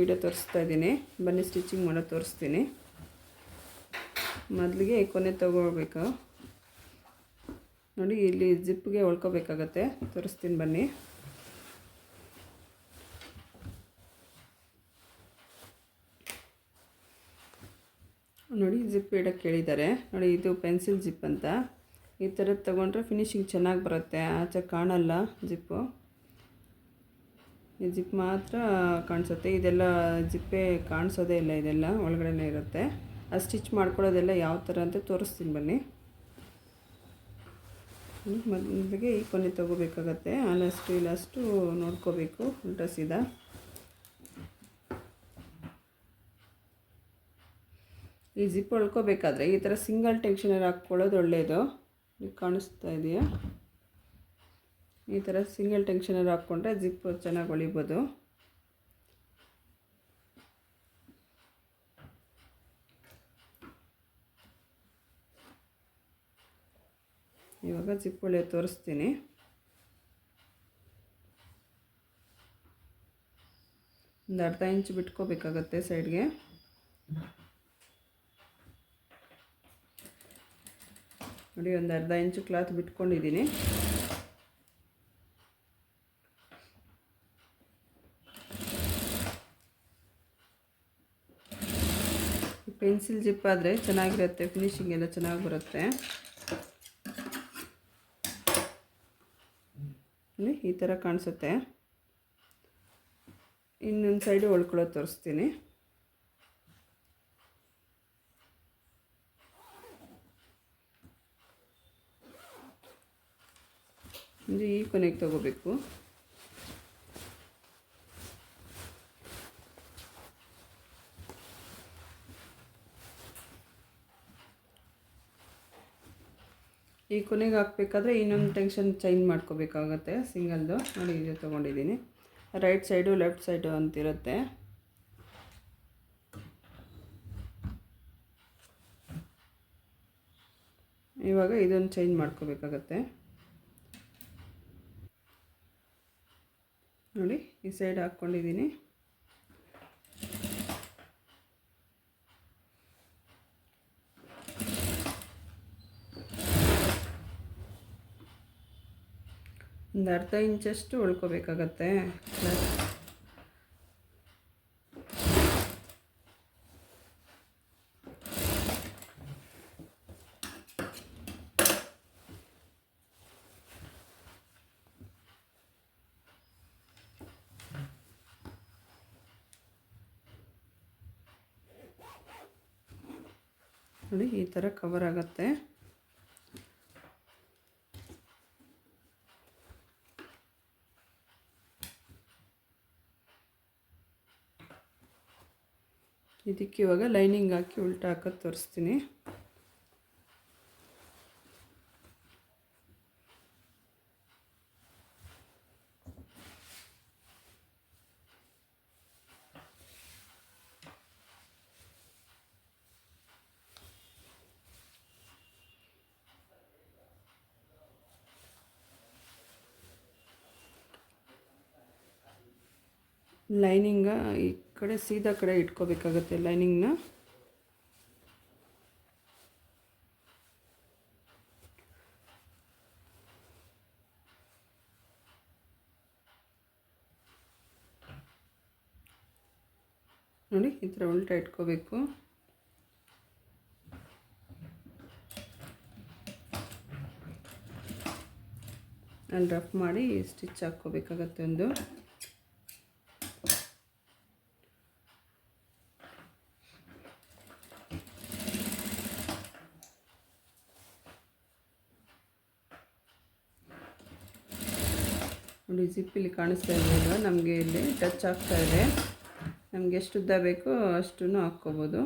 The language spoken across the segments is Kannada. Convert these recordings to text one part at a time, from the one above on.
ವಿಡಿಯೋ ತೋರಿಸ್ತಾ ಇದ್ದೀನಿ. ಬನ್ನಿ ಸ್ಟಿಚಿಂಗ್ ಮಾಡೋದು ತೋರಿಸ್ತೀನಿ. ಮೊದಲಿಗೆ ಕೊನೆ ತಗೋಬೇಕು. ನೋಡಿ, ಇಲ್ಲಿ ಜಿಪ್ಗೆ ಹೊಳ್ಕೋಬೇಕಾಗತ್ತೆ. ತೋರಿಸ್ತೀನಿ ಬನ್ನಿ. ನೋಡಿ, ಜಿಪ್ ಇಡೋಕ್ಕೆ ಹೇಳಿದ್ದಾರೆ ನೋಡಿ, ಇದು ಪೆನ್ಸಿಲ್ ಜಿಪ್ ಅಂತ. ಈ ಥರದ್ದು ತೊಗೊಂಡ್ರೆ ಫಿನಿಶಿಂಗ್ ಚೆನ್ನಾಗಿ ಬರುತ್ತೆ. ಆಚೆ ಕಾಣಲ್ಲ ಜಿಪ್ಪು. ಜಿಪ್ ಮಾತ್ರ ಕಾಣಿಸುತ್ತೆ. ಇದೆಲ್ಲ ಜಿಪ್ಪೇ ಕಾಣಿಸೋದೇ ಇಲ್ಲ, ಇದೆಲ್ಲ ಒಳಗಡೆನೇ ಇರುತ್ತೆ. ಆ ಸ್ಟಿಚ್ ಮಾಡ್ಕೊಳ್ಳೋದೆಲ್ಲ ಯಾವ ಥರ ಅಂತ ತೋರಿಸ್ತೀನಿ ಬನ್ನಿ. ಮೊದಲಿಗೆ ಈ ಕೊನೆ ತೊಗೋಬೇಕಾಗತ್ತೆ. ಅಲ್ಲಷ್ಟು, ಇಲ್ಲಷ್ಟು ನೋಡ್ಕೋಬೇಕು. ಡ್ರೆಸ್ ಸೀದಾ. ಈ ಜಿಪ್ ಹೊಳ್ಕೋಬೇಕಾದ್ರೆ ಈ ಥರ ಸಿಂಗಲ್ ಟೆನ್ಷನರ್ ಹಾಕ್ಕೊಳ್ಳೋದು ಒಳ್ಳೆಯದು. ಕಾಣಿಸ್ತಾ ಇದೆಯಾ? ಈ ಥರ ಸಿಂಗಲ್ ಟೆನ್ಷನರ್ ಹಾಕ್ಕೊಂಡ್ರೆ ಜಿಪ್ ಚೆನ್ನಾಗಿ ಹೊಳಿಬೋದು. ಇವಾಗ ಜಿಪ್ ಒಳ್ಳೆ ತೋರಿಸ್ತೀನಿ. ಒಂದು ಅರ್ಧ ಇಂಚ್ ಬಿಟ್ಕೋಬೇಕಾಗತ್ತೆ ಸೈಡ್ಗೆ. ನೋಡಿ, ಒಂದು ಅರ್ಧ ಇಂಚು ಕ್ಲಾತ್ ಬಿಟ್ಕೊಂಡಿದ್ದೀನಿ. ಪೆನ್ಸಿಲ್ ಜಿಪ್ ಆದರೆ ಚೆನ್ನಾಗಿರುತ್ತೆ ಫಿನಿಶಿಂಗ್ ಎಲ್ಲ ಚೆನ್ನಾಗಿ ಬರುತ್ತೆ. ಈ ಥರ ಕಾಣಿಸುತ್ತೆ. ಇನ್ನೊಂದು ಸೈಡು ಹೊಳ್ಕೊಳ್ಳೋದು ತೋರಿಸ್ತೀನಿ. ಈ ಕೊನೆಗೆ ತಗೋಬೇಕು. ಈ ಕೊನೆಗೆ ಹಾಕ್ಬೇಕಾದ್ರೆ ಇನ್ನೊಂದು ಟೆನ್ಷನ್ ಚೇಂಜ್ ಮಾಡ್ಕೋಬೇಕಾಗತ್ತೆ ಸಿಂಗಲ್ದು ನೋಡಿ ಇದು ತೊಗೊಂಡಿದ್ದೀನಿ. ರೈಟ್ ಸೈಡು ಲೆಫ್ಟ್ ಸೈಡು ಅಂತಿರುತ್ತೆ. ಇವಾಗ ಇದೊಂದು ಚೇಂಜ್ ಮಾಡ್ಕೋಬೇಕಾಗತ್ತೆ. ನೋಡಿ ಈ ಸೈಡ್ ಹಾಕ್ಕೊಂಡಿದ್ದೀನಿ. ಒಂದು ಅರ್ಧ ಇಂಚಷ್ಟು ಉಳ್ಕೋಬೇಕಾಗತ್ತೆ. ನೋಡಿ ಈ ಥರ ಕವರ್ ಆಗುತ್ತೆ. ಇದಕ್ಕೆ ಇವಾಗ ಲೈನಿಂಗ್ ಹಾಕಿ ಉಲ್ಟಾ ಹಾಕೋದು ತೋರಿಸ್ತೀನಿ. ಲೈನಿಂಗ ಈ ಕಡೆ ಸೀದಾ ಕಡೆ ಇಟ್ಕೋಬೇಕಾಗತ್ತೆ ಲೈನಿಂಗ್ನ. ನೋಡಿ, ಈ ಥರ ಉಲ್ಟಾ ಇಟ್ಕೋಬೇಕು. ಅಲ್ಲಿ ರಫ್ ಮಾಡಿ ಸ್ಟಿಚ್ ಹಾಕ್ಕೋಬೇಕಾಗತ್ತೆ ಒಂದು ನೋಡಿ ಇಲ್ಲಿ ಕಾಣಿಸ್ತಾ ಇರೋದು ನಮಗೆ ಇಲ್ಲಿ ಟಚ್ ಆಗ್ತಾ ಇದೆ. ನಮಗೆ ಎಷ್ಟು ಉದ್ದ ಬೇಕೋ ಅಷ್ಟು ಹಾಕ್ಕೋಬೋದು.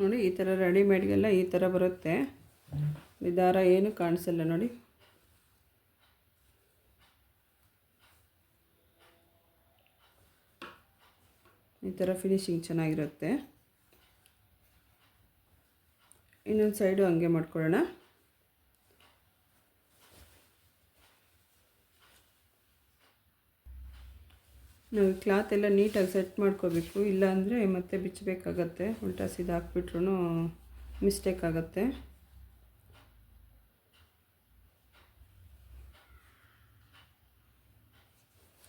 ನೋಡಿ, ಈ ಥರ ರೆಡಿಮೇಡ್ಗೆಲ್ಲ ಈ ಥರ ಬರುತ್ತೆ. ದಾರ ಏನು ಕಾಣಿಸಲ್ಲ ನೋಡಿ. ಈ ಥರ ಫಿನಿಶಿಂಗ್ ಚೆನ್ನಾಗಿರುತ್ತೆ. ಇನ್ನೊಂದು ಸೈಡು ಹಂಗೆ ಮಾಡ್ಕೊಳ್ಳೋಣ. ನಾವು ಕ್ಲಾತ್ ಎಲ್ಲ ನೀಟಾಗಿ ಸೆಟ್ ಮಾಡ್ಕೋಬೇಕು. ಇಲ್ಲಾಂದರೆ ಮತ್ತೆ ಬಿಚ್ಚಬೇಕಾಗತ್ತೆ. ಉಲ್ಟಾ ಸೀದಾ ಹಾಕ್ಬಿಟ್ರು ಮಿಸ್ಟೇಕ್ ಆಗುತ್ತೆ.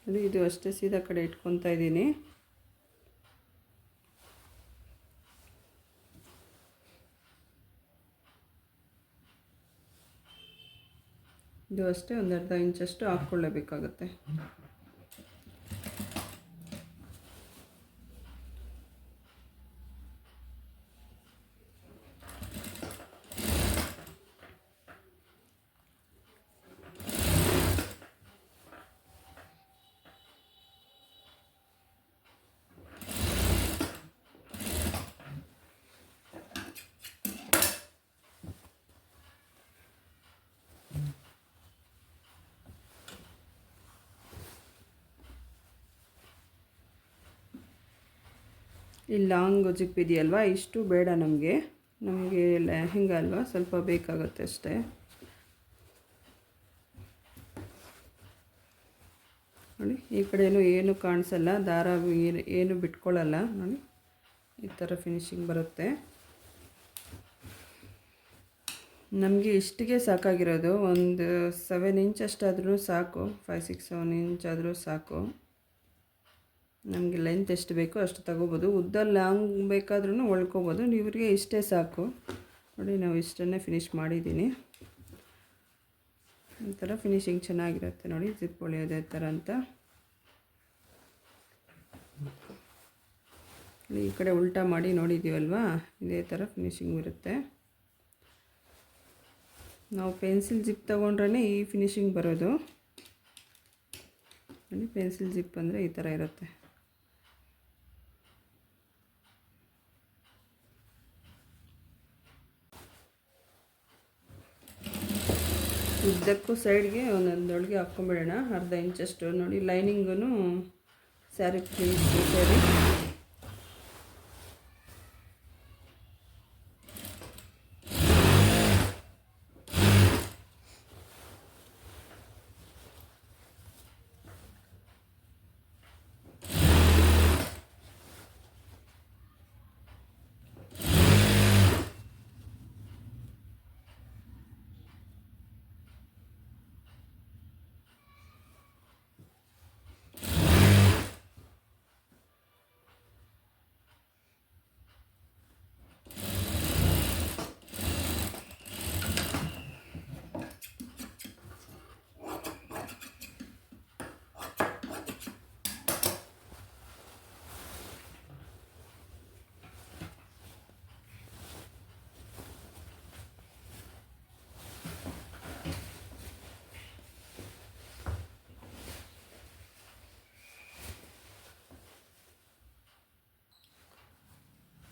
ಅದು ಇದು ಅಷ್ಟೇ ಸೀದಾ ಕಡೆ ಇಟ್ಕೊತಾ ಇದ್ದೀನಿ. ಇದು ಅಷ್ಟೇ ಒಂದು ಅರ್ಧ ಇಂಚಷ್ಟು ಹಾಕ್ಕೊಳ್ಳೇಬೇಕಾಗತ್ತೆ. ಈ ಲಾಂಗ್ ಜಿಪ್ ಇದೆಯಲ್ವಾ ಇಷ್ಟು ಬೇಡ ನಮಗೆ. ನಮಗೆ ಲೆಹೆಂಗ ಅಲ್ವಾ? ಸ್ವಲ್ಪ ಬೇಕಾಗುತ್ತೆ ಅಷ್ಟೇ. ನೋಡಿ, ಈ ಕಡೆಯೂ ಏನು ಕಾಣಿಸಲ್ಲ. ದಾರ ಏನು ಬಿಟ್ಕೊಳ್ಳಲ್ಲ ನೋಡಿ, ಈ ಥರ ಫಿನಿಶಿಂಗ್ ಬರುತ್ತೆ. ನಮಗೆ ಇಷ್ಟಿಗೆ ಸಾಕಾಗಿರೋದು. ಒಂದು ಸೆವೆನ್ ಇಂಚ್ ಅಷ್ಟಾದರೂ ಸಾಕು. ಫೈವ್ ಸಿಕ್ಸ್ ಸೆವೆನ್ ಇಂಚ್ ಆದರೂ ಸಾಕು. ನಮಗೆ ಲೆಂತ್ ಎಷ್ಟು ಬೇಕೋ ಅಷ್ಟು ತಗೋಬೋದು. ಉದ್ದ ಲಾಂಗ್ ಬೇಕಾದ್ರೂ ಒಳ್ಕೊಬೋದು ಇವ್ರಿಗೆ ಇಷ್ಟೇ ಸಾಕು. ನೋಡಿ, ನಾವು ಇಷ್ಟನ್ನೇ ಫಿನಿಶ್ ಮಾಡಿದ್ದೀನಿ ಈ ಥರ ಫಿನಿಶಿಂಗ್ ಚೆನ್ನಾಗಿರುತ್ತೆ ನೋಡಿ ಜಿಪ್ ಹೊಳೆಯೋದೇ ಥರ ಅಂತ. ಈ ಕಡೆ ಉಲ್ಟಾ ಮಾಡಿ ನೋಡಿದ್ದೀವಲ್ವಾ ಇದೇ ಥರ ಫಿನಿಶಿಂಗ್ ಇರುತ್ತೆ. ನಾವು ಪೆನ್ಸಿಲ್ ಜಿಪ್ ತೊಗೊಂಡ್ರೇ ಈ ಫಿನಿಶಿಂಗ್ ಬರೋದು. ನೋಡಿ ಪೆನ್ಸಿಲ್ ಜಿಪ್ ಅಂದರೆ ಈ ಥರ ಇರುತ್ತೆ. ಉದ್ದಕ್ಕೂ ಸೈಡ್ಗೆ ಒಂದೊಂದೊಳಗೆ ಹಾಕ್ಕೊಂಬಿಡೋಣ. ಅರ್ಧ ಇಂಚಷ್ಟು ನೋಡಿ ಲೈನಿಂಗೂ ಸ್ಯಾರಿ ಸ್ಯಾರಿ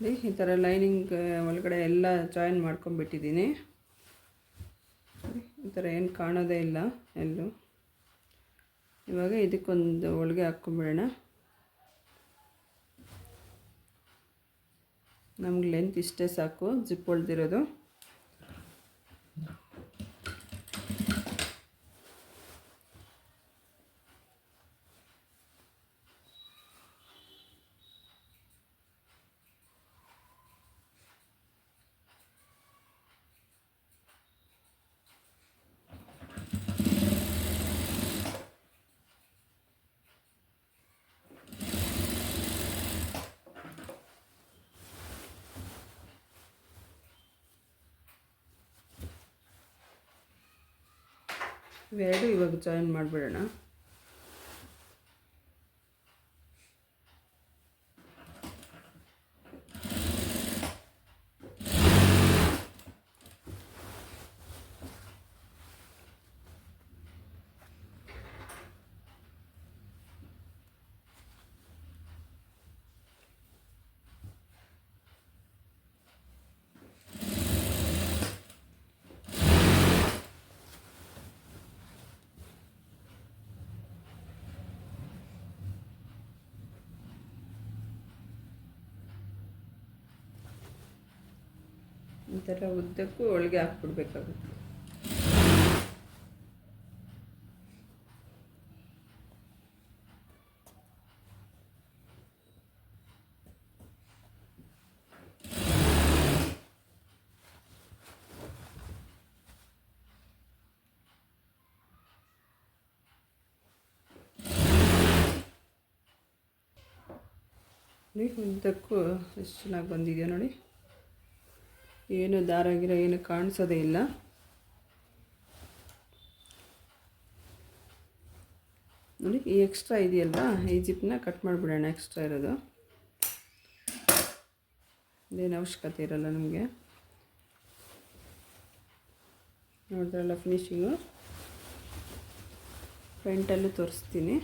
ಈ ಥರ ಲೈನಿಂಗ್ ಒಳಗಡೆ ಎಲ್ಲ ಜಾಯಿನ್ ಮಾಡ್ಕೊಂಬಿಟ್ಟಿದ್ದೀನಿ ಈ ಥರ ಏನು ಕಾಣೋದೇ ಇಲ್ಲ ಎಲ್ಲೂ. ಇವಾಗ ಇದಕ್ಕೊಂದು ಒಳಗೆ ಹಾಕ್ಕೊಂಬಿಡೋಣ ನಮ್ಗೆ ಲೆಂತ್ ಇಷ್ಟೇ ಸಾಕು ಜಿಪ್ ಹೊಳ್ದಿರೋದು. ಇವೆರಡು ಇವಾಗ ಜಾಯಿನ್ ಮಾಡಿಬಿಡೋಣ. ಒಂಥರ ಉದ್ದಕ್ಕೂ ಒಳಗೆ ಹಾಕ್ಬಿಡ್ಬೇಕಾಗುತ್ತೆ. ಉದ್ದಕ್ಕೂ ಎಷ್ಟು ಚೆನ್ನಾಗಿ ಬಂದಿದೆಯಾ ನೋಡಿ. ಏನು ದಾರ ಗಿರ ಏನು ಕಾಣಿಸೋದೇ ಇಲ್ಲ. ನೋಡಿ, ಈ ಎಕ್ಸ್ಟ್ರಾ ಇದೆಯಲ್ವಾ? ಈ ಜಿಪ್ನ ಕಟ್ ಮಾಡಿಬಿಡೋಣ ಎಕ್ಸ್ಟ್ರಾ ಇರೋದು. ಅದೇನು ಅವಶ್ಯಕತೆ ಇರಲ್ಲ ನಮಗೆ. ನೋಡಿದ್ರಲ್ಲ ಫಿನಿಶಿಂಗು ಫ್ರಂಟಲ್ಲೂ ತೋರಿಸ್ತೀನಿ.